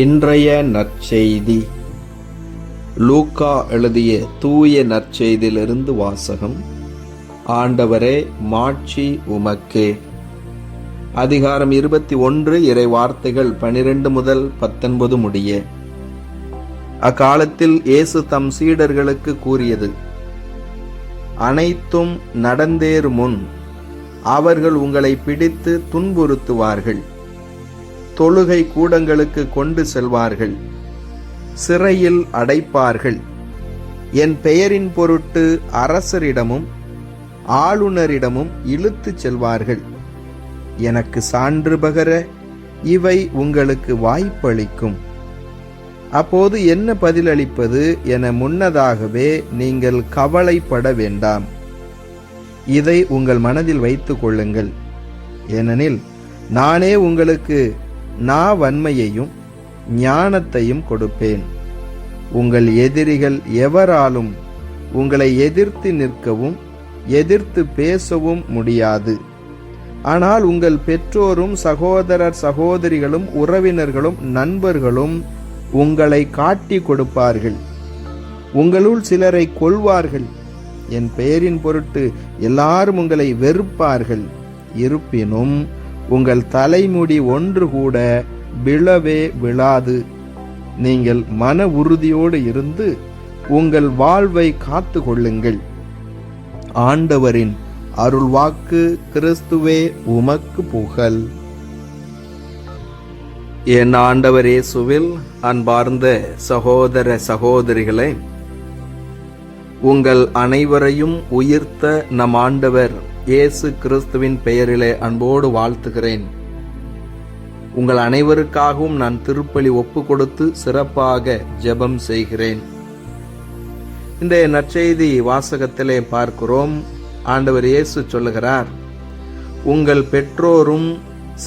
இன்றைய நற்செய்தி. லூக்கா எழுதிய தூய நற்செய்தியிலிருந்து வாசகம். ஆண்டவரே மாட்சி உமக்கே. அதிகாரம் இருபத்தி ஒன்று இறை வார்த்தைகள் பனிரெண்டு முதல் பத்தொன்பது முடிய. அக்காலத்தில் இயேசு தம் சீடர்களுக்கு கூறியது அனைத்தும் நடந்தேறு முன் அவர்கள் உங்களை பிடித்து துன்புறுத்துவார்கள். தொழுகை கூடங்களுக்கு கொண்டு செல்வார்கள். சிறையில் அடைப்பார்கள். என் பெயரின் பொருட்டு அரசரிடமும் ஆளுநரிடமும் இழுத்துச் செல்வார்கள். எனக்கு சான்று பகர இவை உங்களுக்கு வாய்ப்பளிக்கும். அப்போது என்ன பதிலளிப்பது என முன்னதாகவே நீங்கள் கவலைப்பட வேண்டாம். இதை உங்கள் மனதில் வைத்துக் கொள்ளுங்கள். ஏனெனில் நானே உங்களுக்கு நான் வன்மையையும் ஞானத்தையும் கொடுப்பேன். உங்கள் எதிரிகள் எவராலும் உங்களை எதிர்த்து நிற்கவும் எதிர்த்து பேசவும் முடியாது. ஆனால் உங்கள் பெற்றோரும் சகோதரர் சகோதரிகளும் உறவினர்களும் நண்பர்களும் உங்களை காட்டி கொடுப்பார்கள். உங்களுள் சிலரை கொள்வார்கள் என் பெயரின் பொருட்டு எல்லாரும் உங்களை வெறுப்பார்கள். இருப்பினும் உங்கள் தலைமுடி ஒன்று கூட விழவே விழாது. நீங்கள் மன உறுதியோடு இருந்து உங்கள் வாழ்வை காத்து கொள்ளுங்கள். ஆண்டவரின் அருள்வாக்கு கிறிஸ்துவே உமக்கு புகழ். என் ஆண்டவர் இயேசுவில் அன்பார்ந்த சகோதர சகோதரிகளே உங்கள் அனைவரையும் உயிர்த்த நம் ஆண்டவர் இயேசு கிறிஸ்துவின் பெயரிலே அன்போடு வாழ்த்துகிறேன். உங்கள் அனைவருக்காகவும் நான் திருப்பலி ஒப்பு கொடுத்து சிறப்பாக ஜெபம் செய்கிறேன். இந்த நற்செய்தி வாசகத்திலே பார்க்கிறோம். ஆண்டவர் இயேசு சொல்லுகிறார் உங்கள் பெற்றோரும்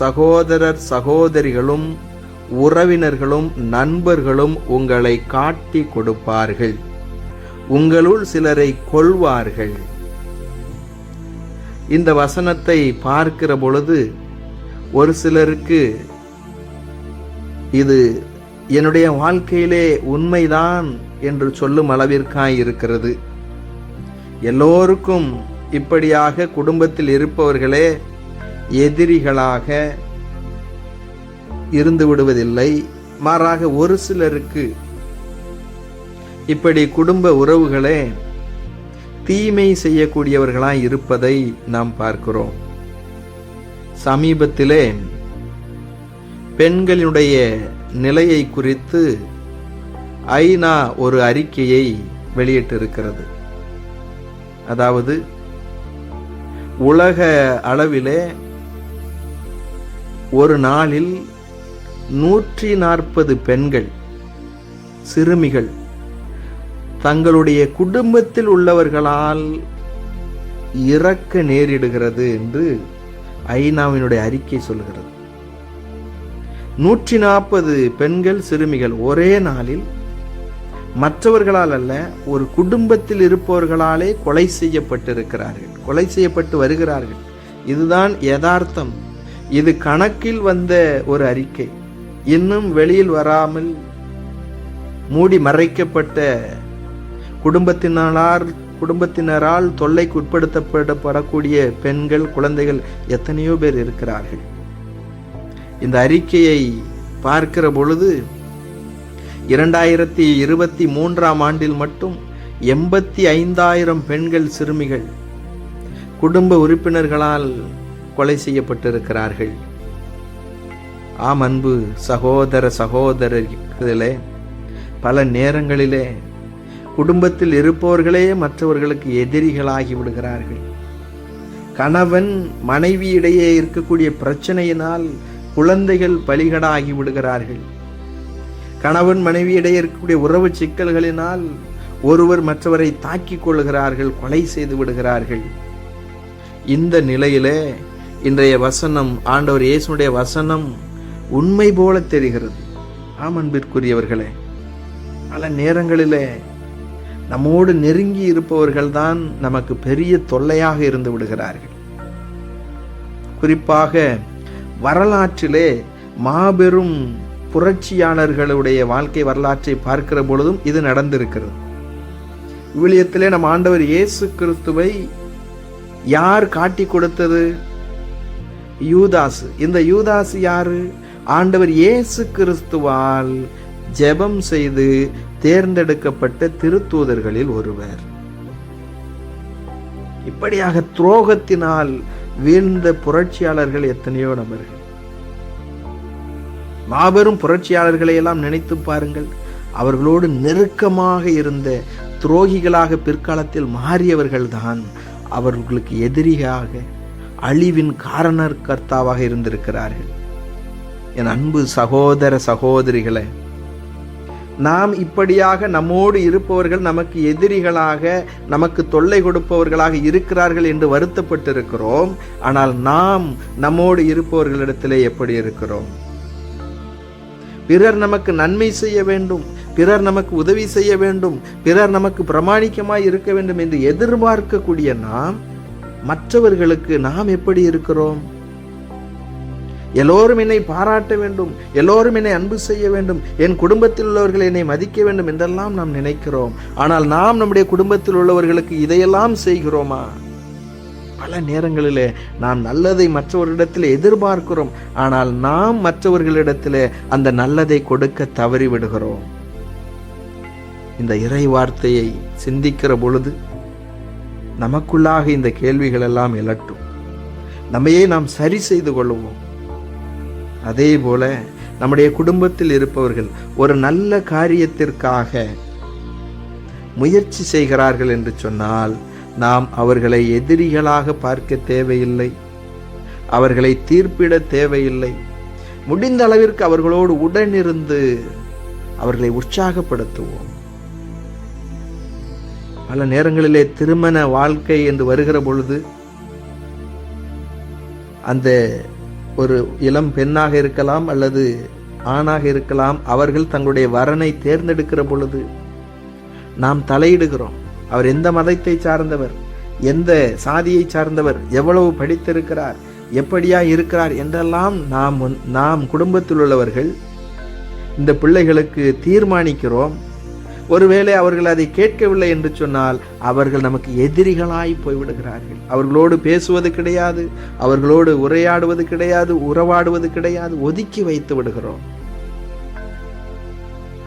சகோதரர் சகோதரிகளும் உறவினர்களும் நண்பர்களும் உங்களை காட்டி கொடுப்பார்கள். உங்களுள் சிலரை கொள்வார்கள் இந்த வசனத்தை பார்க்கிற பொழுது ஒரு சிலருக்கு இது என்னுடைய வாழ்க்கையிலே உண்மைதான் என்று சொல்லும் அளவிற்காய் இருக்கிறது. எல்லோருக்கும் இப்படியாக குடும்பத்தில் இருப்பவர்களே எதிரிகளாக இருந்து விடுவதில்லை. மாறாக ஒரு சிலருக்கு இப்படி குடும்ப உறவுகளே தீமை செய்யக்கூடியவர்களாய் இருப்பதை நாம் பார்க்கிறோம். சமீபத்திலே பெண்களினுடைய நிலையை குறித்து ஐநா ஒரு அறிக்கையை வெளியிட்டிருக்கிறது. அதாவது உலக அளவிலே ஒரு நாளில் நூற்றி நாற்பது பெண்கள் சிறுமிகள் தங்களுடைய குடும்பத்தில் உள்ளவர்களால் இறக்க நேரிடுகிறது என்று ஐநாவினுடைய அறிக்கை சொல்கிறது. நூற்றி நாற்பது பெண்கள் சிறுமிகள் ஒரே நாளில் மற்றவர்களால் அல்ல ஒரு குடும்பத்தில் இருப்பவர்களாலே கொலை செய்யப்பட்டிருக்கிறார்கள் கொலை செய்யப்பட்டு வருகிறார்கள். இதுதான் யதார்த்தம். இது கணக்கில் வந்த ஒரு அறிக்கை. இன்னும் வெளியில் வராமல் மூடி மறைக்கப்பட்ட குடும்பத்தினார் குடும்பத்தினரால் தொல்லைக்கு உட்படுத்தப்படப்படக்கூடிய பெண்கள் குழந்தைகள் எத்தனையோ பேர் இருக்கிறார்கள். இந்த அறிக்கையை பார்க்கிற பொழுது இரண்டாயிரத்தி இருபத்தி மூன்றாம் ஆண்டில் மட்டும் எண்பத்தி ஐந்தாயிரம் பெண்கள் சிறுமிகள் குடும்ப உறுப்பினர்களால் கொலை செய்யப்பட்டிருக்கிறார்கள். ஆம் அன்பு சகோதர சகோதரர்களே பல நேரங்களிலே குடும்பத்தில் இருப்பவர்களே மற்றவர்களுக்கு எதிரிகளாகி விடுகிறார்கள். கணவன் மனைவியிடையே இருக்கக்கூடிய பிரச்சனையினால் குழந்தைகள் பலிகடாகி விடுகிறார்கள். கணவன் மனைவியிடையே இருக்கக்கூடிய உறவு சிக்கல்களினால் ஒருவர் மற்றவரை தாக்கிக் கொள்கிறார்கள் கொலை செய்து விடுகிறார்கள். இந்த நிலையிலே இன்றைய வசனம் ஆண்டவர் இயேசுடைய வசனம் உண்மை போல தெரிகிறது. ஆமன்பிற்குரியவர்களே பல நேரங்களிலே நம்மோடு நெருங்கி இருப்பவர்கள்தான் நமக்கு பெரிய தொல்லையாக இருந்து விடுகிறார்கள். குறிப்பாக வரலாற்றிலே மாபெரும் புரட்சியாளர்களுடைய வாழ்க்கை வரலாற்றை பார்க்கிற பொழுதும் இது நடந்திருக்கிறது. விவிலியத்திலே நம் ஆண்டவர் இயேசு கிறிஸ்துவை யார் காட்டி கொடுத்தது? யூதாஸ் இந்த யூதாஸ் யாரு? ஆண்டவர் இயேசு கிறிஸ்துவால் ஜெபம் செய்து தேர்ந்தெடுக்கப்பட்ட திருத்தூதர்களில் ஒருவர். இப்படியாக துரோகத்தினால் வீழ்ந்த புரட்சியாளர்கள் எத்தனையோ நபர்கள். மாபெரும் புரட்சியாளர்களை எல்லாம் நினைத்து பாருங்கள். அவர்களோடு நெருக்கமாக இருந்த துரோகிகளாக பிற்காலத்தில் மாறியவர்கள்தான் அவர்களுக்கு எதிரியாக அழிவின் காரணர் கர்த்தாவாக இருந்திருக்கிறார்கள். என் அன்பு சகோதர சகோதரிகளை நாம் இப்படியாக நம்மோடு இருப்பவர்கள் நமக்கு எதிரிகளாக நமக்கு தொல்லை கொடுப்பவர்களாக இருக்கிறார்கள் என்று வருத்தப்பட்டிருக்கிறோம். ஆனால் நாம் நம்மோடு இருப்பவர்களிடத்திலே எப்படி இருக்கிறோம்? பிறர் நமக்கு நன்மை செய்ய வேண்டும் பிறர் நமக்கு உதவி செய்ய வேண்டும் பிறர் நமக்கு பிரமாணிக்கமாய் இருக்க வேண்டும் என்று எதிர்பார்க்கக்கூடிய நாம் மற்றவர்களுக்கு நாம் எப்படி இருக்கிறோம்? எல்லோரும் என்னை பாராட்ட வேண்டும் எல்லோரும் என்னை அன்பு செய்ய வேண்டும் என் குடும்பத்தில் உள்ளவர்கள் என்னை மதிக்க வேண்டும் என்றெல்லாம் நாம் நினைக்கிறோம். ஆனால் நாம் நம்முடைய குடும்பத்தில் உள்ளவர்களுக்கு இதையெல்லாம் செய்கிறோமா? பல நேரங்களிலே நாம் நல்லதை மற்றவர்களிடத்தில் எதிர்பார்க்கிறோம். ஆனால் நாம் மற்றவர்களிடத்தில் அந்த நல்லதை கொடுக்க தவறி விடுகிறோம் இந்த இறை வார்த்தையை சிந்திக்கிற பொழுது நமக்குள்ளாக இந்த கேள்விகள் எல்லாம் எழட்டும் நம்மையே நாம் சரி செய்து கொள்வோம். அதே போல நம்முடைய குடும்பத்தில் இருப்பவர்கள் ஒரு நல்ல காரியத்திற்காக முயற்சி செய்கிறார்கள் என்று சொன்னால் நாம் அவர்களை எதிரிகளாக பார்க்க தேவையில்லை. அவர்களை தீர்ப்பிட தேவையில்லை. முடிந்த அளவிற்கு அவர்களோடு உடனிருந்து அவர்களை உற்சாகப்படுத்துவோம். பல நேரங்களிலே திருமண வாழ்க்கை என்று வருகிற பொழுது அந்த ஒரு இளம் பெண்ணாக இருக்கலாம் அல்லது ஆணாக இருக்கலாம் அவர்கள் தங்களுடைய வரனை தேர்ந்தெடுக்கிற பொழுது நாம் தலையிடுகிறோம். அவர் எந்த மதத்தை சார்ந்தவர் எந்த சாதியை சார்ந்தவர் எவ்வளவு படித்திருக்கிறார் எப்படியா இருக்கிறார் என்றெல்லாம் நாம் நாம் குடும்பத்தில் உள்ளவர்கள் இந்த பிள்ளைகளுக்கு தீர்மானிக்கிறோம். ஒருவேளை அவர்கள் அதை கேட்கவில்லை என்று சொன்னால் அவர்கள் நமக்கு எதிரிகளாய் போய்விடுகிறார்கள். அவர்களோடு பேசுவது கிடையாது அவர்களோடு உரையாடுவது கிடையாது உறவாடுவது கிடையாது ஒதுக்கி வைத்து விடுகிறோம்.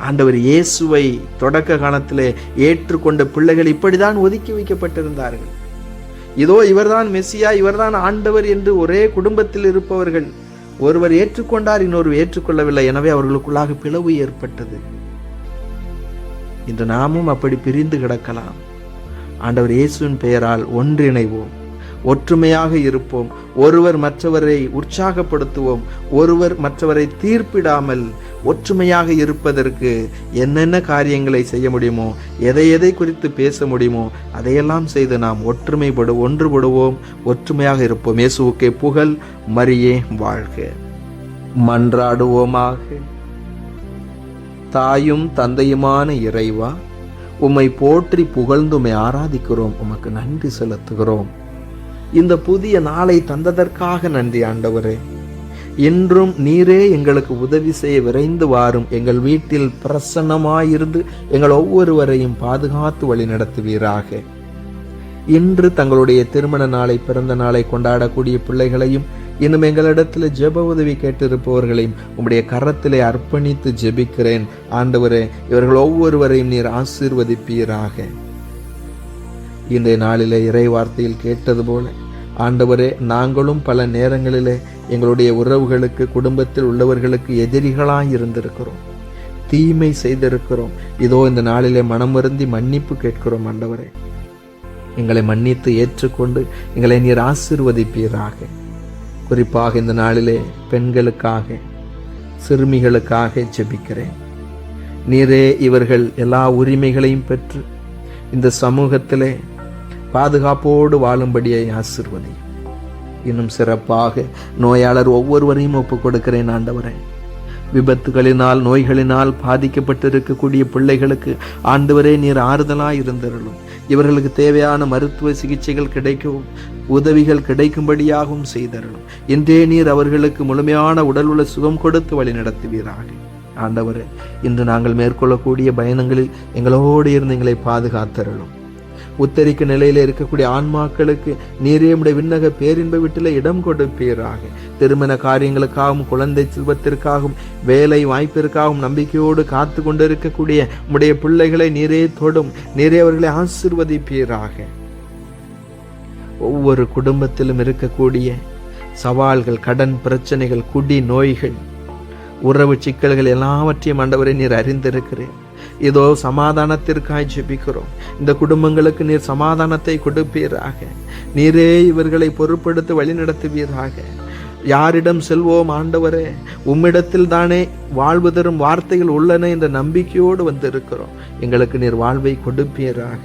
ஆண்டவர் இயேசுவை தொடக்க காலத்திலே ஏற்றுக்கொண்ட பிள்ளைகள் இப்படிதான் ஒதுக்கி வைக்கப்பட்டிருந்தார்கள். இதோ இவர்தான் மெஸ்ஸியா இவர்தான் ஆண்டவர் என்று ஒரே குடும்பத்தில் இருப்பவர்கள். ஒருவர் ஏற்றுக்கொண்டார் இன்னொருவர் ஏற்றுக்கொள்ளவில்லை. எனவே அவர்களுக்குள்ளாக பிளவு ஏற்பட்டது. இன்று நாமும் அப்படி பிரிந்து கிடக்கலாம். ஆண்டவர் இயேசுவின் பெயரால் ஒன்றிணைவோம். ஒற்றுமையாக இருப்போம். ஒருவர் மற்றவரை உற்சாகப்படுத்துவோம். ஒருவர் மற்றவரை தீர்ப்பிடாமல் ஒற்றுமையாக இருப்பதற்கு என்னென்ன காரியங்களை செய்ய முடியுமோ எதை எதை குறித்து பேச முடியுமோ அதையெல்லாம் செய்து நாம் ஒற்றுமைப்படு ஒன்றுபடுவோம். ஒற்றுமையாக இருப்போம். இயேசுவுக்கே புகழ் மரியே வாழ்க. மன்றாடுவோமாக. தாயும் தந்தையுமான இறைவா உம்மை போற்றி புகழ்ந்து உம்மை ஆராதிக்கிறோம் உமக்கு நன்றி செலுத்துகிறோம். இந்த புதிய நாளை தந்ததற்காக நன்றி ஆண்டவரே. இன்றும் நீரே எங்களுக்கு உதவி செய்ய விரைந்து வாரும். எங்கள் வீட்டில் பிரசன்னமாயிருந்து எங்கள் ஒவ்வொருவரையும் பாதுகாத்து வழி நடத்துவீராக. இன்று தங்களுடைய திருமண நாளை பிறந்த நாளை கொண்டாடக்கூடிய பிள்ளைகளையும் இன்னும் எங்களிடத்தில் ஜெப உதவி கேட்டிருப்பவர்களையும் உம்முடைய கரத்திலே அர்ப்பணித்து ஜெபிக்கிறேன். ஆண்டவரே இவர்கள் ஒவ்வொருவரையும் நீர் ஆசீர்வதிப்பீராக. இன்றைய நாளிலே இறை வார்த்தையில் கேட்டது போல ஆண்டவரே நாங்களும் பல நேரங்களிலே எங்களுடைய உறவுகளுக்கு குடும்பத்தில் உள்ளவர்களுக்கு எதிரிகளாய் இருந்திருக்கிறோம். தீமை செய்திருக்கிறோம். இதோ இந்த நாளிலே மனம் வருந்தி மன்னிப்பு கேட்கிறோம் ஆண்டவரே. எங்களை மன்னித்து ஏற்றுக்கொண்டு எங்களை நீர் ஆசீர்வதிப்பீராக. குறிப்பாக இந்த நாளிலே பெண்களுக்காக சிறுமிகளுக்காக ஜெபிக்கிறேன். நீரே இவர்கள் எல்லா உரிமைகளையும் பெற்று இந்த சமூகத்திலே பாதுகாப்போடு வாழும்படியை ஆசிர்வதி. இன்னும் சிறப்பாக நோயாளர் ஒவ்வொருவரையும் ஒப்புக் கொடுக்கிறேன் ஆண்டவரே. விபத்துகளினால் நோய்களினால் பாதிக்கப்பட்டிருக்கக்கூடிய பிள்ளைகளுக்கு ஆண்டவரே நீர் ஆறுதலாய் இருந்தருளும். இவர்களுக்கு தேவையான மருத்துவ சிகிச்சைகள் கிடைக்கும் உதவிகள் கிடைக்கும்படியாகவும் செய்தருளும். இன்றே நீர் அவர்களுக்கு முழுமையான உடல் உள்ள சுகம் கொடுத்து வழி நடத்துவீராக ஆண்டவரே இன்று நாங்கள் மேற்கொள்ளக்கூடிய பயணங்களில் எங்களோடு இருந்து எங்களை பாதுகாத்தருளும். உத்தரிக்க நிலையில இருக்கக்கூடிய ஆன்மாக்களுக்கு நீரே உடைய விண்ணக பேரின்ப வீட்டில் இடம் கொடுப்பீராக. திருமண காரியங்களுக்காகவும் குழந்தை செல்வத்திற்காகவும் வேலை வாய்ப்பிற்காகவும் நம்பிக்கையோடு காத்து கொண்டிருக்கக்கூடிய உடைய பிள்ளைகளை நீரே தொடும் நீரே அவர்களை ஆசிர்வதிப்பீராக. ஒவ்வொரு குடும்பத்திலும் இருக்கக்கூடிய சவால்கள் கடன் பிரச்சனைகள் குடி நோய்கள் உறவு சிக்கல்கள் எல்லாவற்றையும் ஆண்டவரை நீர் அறிந்திருக்கிறேன் இதோ சமாதானத்திற்காய் ஜெபிக்கிறோம். இந்த குடும்பங்களுக்கு நீர் சமாதானத்தை கொடுப்பீராக. நீரே இவர்களை பொருட்படுத்தி வழிநடத்துவீராக. யாரிடம் செல்வோம் ஆண்டவரே? உம்மிடத்தில் தானே வாழ்வு தரும் வார்த்தைகள் உள்ளன என்ற நம்பிக்கையோடு வந்திருக்கிறோம். எங்களுக்கு நீர் வாழ்வை கொடுப்பீராக.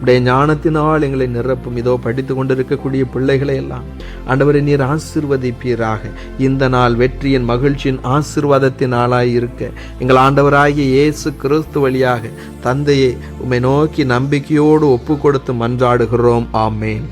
உடைய ஞானத்தினால் எங்களை நிரப்பும். இதோ படித்து கொண்டிருக்கக்கூடிய பிள்ளைகளை எல்லாம் ஆண்டவரை நீர் ஆசிர்வதிப்பீராக. இந்த நாள் வெற்றியின் மகிழ்ச்சியின் ஆசிர்வாதத்தின் நாளாய் இருக்க எங்கள் ஆண்டவராகிய இயேசு கிறிஸ்து வழியாக தந்தையை உம்மை நோக்கி நம்பிக்கையோடு ஒப்பு கொடுத்து மன்றாடுகிறோம். ஆமேன்.